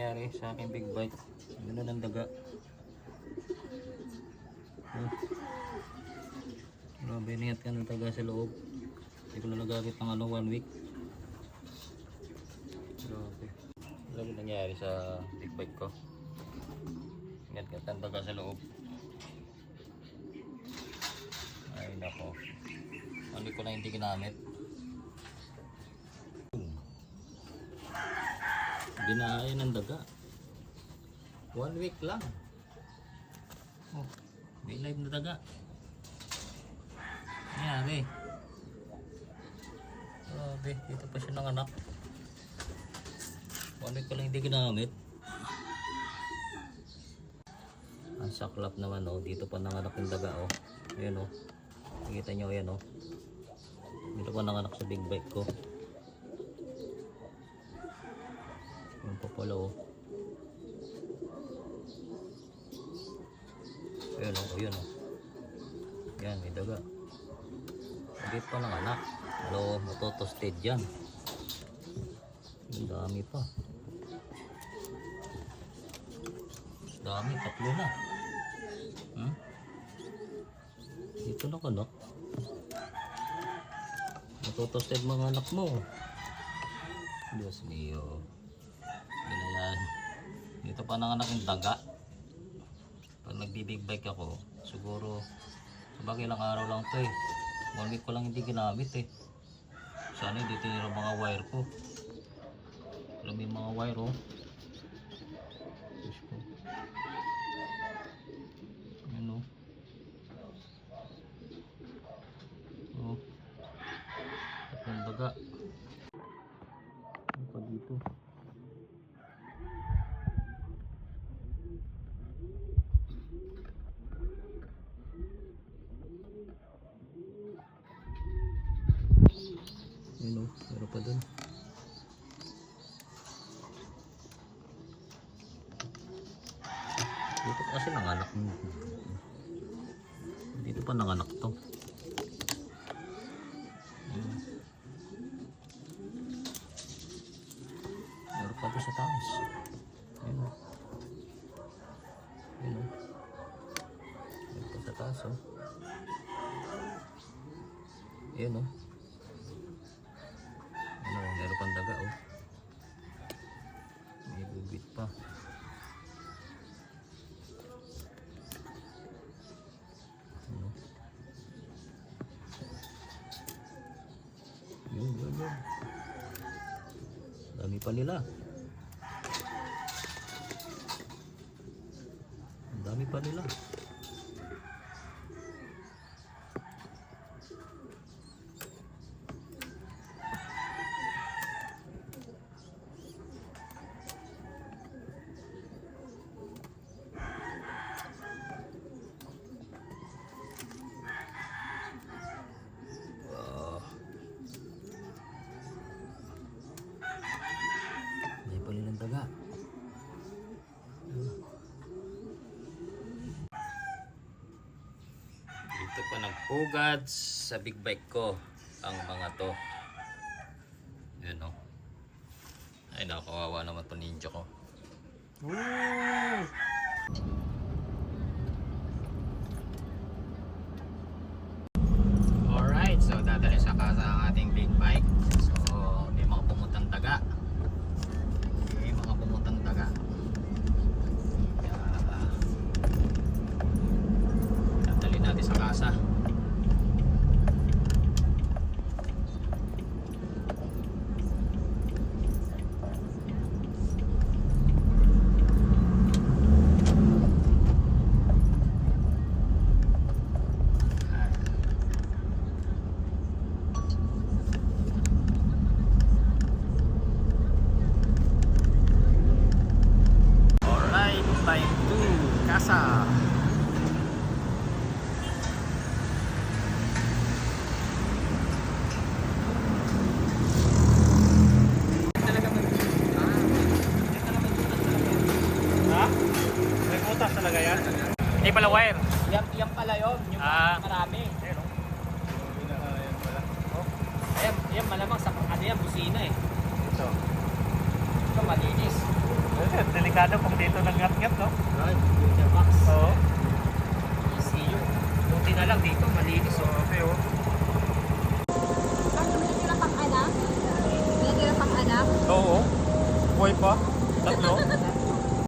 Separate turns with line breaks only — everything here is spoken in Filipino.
nangyari sa aking big bite. Ganun ang daga. Oh. Grabe, ingat ka ng daga sa loob. Hindi ko na nagagamit ng ano, one week. Grabe. Alam mo nangyari sa big bite ko. Ingat ka ng daga sa loob. Ay nako. Hindi ko na hindi ginamit. Binaya ng daga. One week lang. Oh, may live na daga. Nangyari. Grabe, dito pa siya nanganak. One week ko lang hindi ginamit. Ang saklap naman oh, dito pa nanganak yung daga oh. Ayan oh. Nakita nyo ayan oh. Dito pa nanganak sa big bike ko. Yan pa pala oh. Oh, ayan oh. Yan, may daga. Dito pa nanganak. Ano, matotosted yan. Ang dami pa. Dami, tatlo na. Hmm? Dito ka, no? Matotosted mga anak mo. Diyos mio. Dito pa nanganak yung daga. Pag nagbibig bike ako, siguro sa bagay ilang araw lang to eh. One week ko lang hindi ginamit eh. Sana hindi tinira mga wire ko. Alam yung mga wire oh. Ayan oh. Oh. Ang daga. Ano pa dito? Yun o, meron pa dun. Dito kasi nanganak. Dito pa nanganak to. Meron pa doon sa taas. Yun o. Yun o. Meron pa sa taas o. Yun o. Ano, meron pang daga oh. Bubit pa. Yun, yun, yun. Dami pa nila. Ang dami pa nila. Ah. May pa nilang daga. Dito pa nagpugad sa big bike ko ang mga to. Yun o. Ay nakawawa naman to ninja ko. Alright, so dadali sa kasa ang ating big bike. So, may mga pumuntang daga. May mga pumuntang daga. Kaya, dadali natin sa kasa. Alright, time to kasa.
Ha? May butas talaga yan?
Hindi pala wire.
Yan, yan pala yun, yung
Ah.
marami.
Ayun o. Yan pala.
Ayan, yan malamang sa ano yan, busina eh.
Ito.
Ito malinis.
Delikado kung dito nag-ngat-ngat, no?
Right, filter box.
Oo.
Easy yun. Buti na lang dito, malinis oh.
Okay, oh.
Ano, may natira pang anak? May natira pang anak?
Oo. Buhay pa. Tatlo.